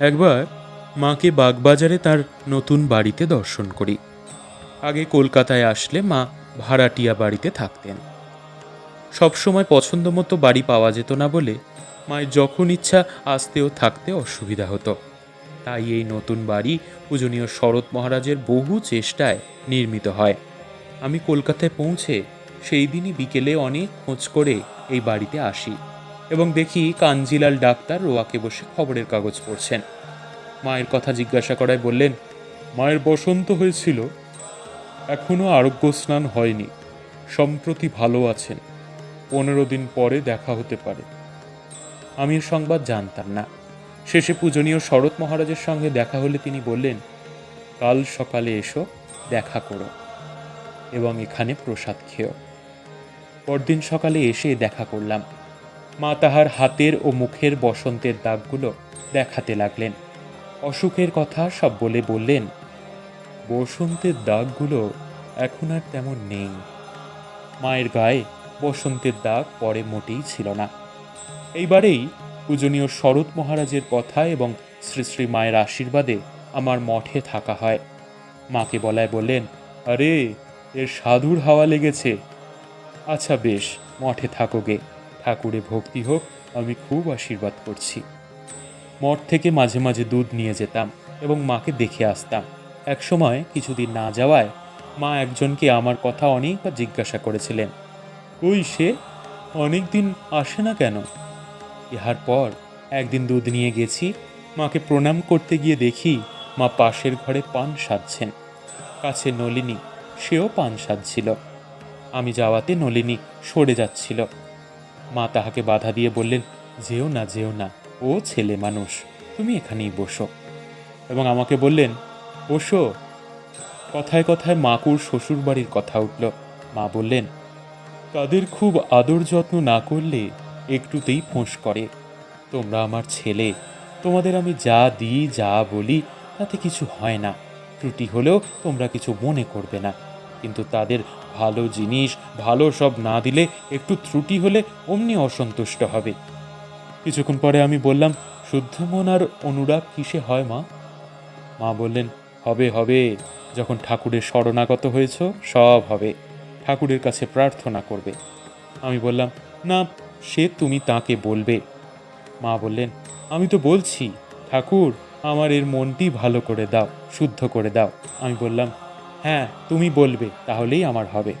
একবার মাকে বাগবাজারে তার নতুন বাড়িতে দর্শন করি। আগে কলকাতায় আসলে মা ভাড়াটিয়া বাড়িতে থাকতেন। সবসময় পছন্দ মতো বাড়ি পাওয়া যেত না বলে মায়ের যখন ইচ্ছা আসতে ও থাকতে অসুবিধা হতো। তাই এই নতুন বাড়ি পূজনীয় শরৎ মহারাজের বহু চেষ্টায় নির্মিত হয়। আমি কলকাতায় পৌঁছে সেই দিনই বিকেলে অনেক খোঁজ করে এই বাড়িতে আসি। এবং দেখি কাঞ্জিলাল ডাক্তার রোয়াকে বসে খবরের কাগজ পড়ছেন। মায়ের কথা জিজ্ঞাসা করায় বললেন, মায়ের বসন্ত হয়েছিল এখনও আরোগ্য স্নান হয়নি, সম্প্রতি ভালো আছেন, পনেরো দিন পরে দেখা হতে পারে। আমি সংবাদ জানতাম না। শেষে পূজনীয় শরৎ মহারাজের সঙ্গে দেখা হলে তিনি বললেন, কাল সকালে এসো, দেখা করো এবং এখানে প্রসাদ খেও। পরদিন সকালে এসে দেখা করলাম। মা তাহার হাতের ও মুখের বসন্তের দাগগুলো দেখাতে লাগলেন। অসুখের কথা সব বলে বললেন, বসন্তের দাগগুলো এখন আর তেমন নেই। মায়ের গায়ে বসন্তের দাগ পরে মোটেই ছিল না। এইবারেই পূজনীয় শরৎ মহারাজের কথা এবং শ্রী শ্রী মায়ের আশীর্বাদে আমার মঠে থাকা হয়। মাকে বলায় বললেন, আরে, এর সাধুর হাওয়া লেগেছে। আচ্ছা বেশ, মঠে থাকো গে। ঠাকুরে ভক্তি হোক, আমি খুব আশীর্বাদ করছি। মঠ থেকে মাঝে মাঝে দুধ নিয়ে যেতাম এবং মাকে দেখে আসতাম। একসময় কিছুদিন না যাওয়ায় মা একজনকে আমার কথা অনেকবার জিজ্ঞাসা করেছিলেন ওই সে? অনেক দিন আসে না কেন? ইহার পর একদিন দুধ নিয়ে গেছি, মাকে প্রণাম করতে গিয়ে দেখি মা পাশের ঘরে পান সাজছেন। কাছে নলিনী, সেও পান সাজছিল। আমি যাওয়াতে নলিনী সরে যাচ্ছিল। মা তাহাকে বাধা দিয়ে বললেন, যেও না যেও না, ও ছেলে মানুষ, তুমি এখানেই বসো। এবং আমাকে বললেন, বসো। কথায় কথায় মাকুর শ্বশুর বাড়ির কথা উঠল। মা বললেন, তাদের খুব আদর যত্ন না করলে একটুতেই ফোঁস করে। তোমরা আমার ছেলে, তোমাদের আমি যা দিই, যা বলি, তাতে কিছু হয় না। ত্রুটি হলেও তোমরা কিছু মনে করবে না। কিন্তু তাদের ভালো জিনিস, ভালো সব না দিলে একটু ত্রুটি হলে অমনি অসন্তুষ্ট হবে। কিছুক্ষণ পরে আমি বললাম, শুদ্ধ মন আর অনুরাগ কিসে হয়, মা? মা বললেন, হবে হবে। যখন ঠাকুরের শরণাগত হয়েছ, সব হবে। ঠাকুরের কাছে প্রার্থনা করবে। আমি বললাম, না, সে তুমি তাকে বলবে। মা বললেন, আমি তো বলছি, ঠাকুর, আমার এর মনটি ভালো করে দাও, শুদ্ধ করে দাও। আমি বললাম হ্যাঁ তুমি বলবে তাহলেই আমার হবে।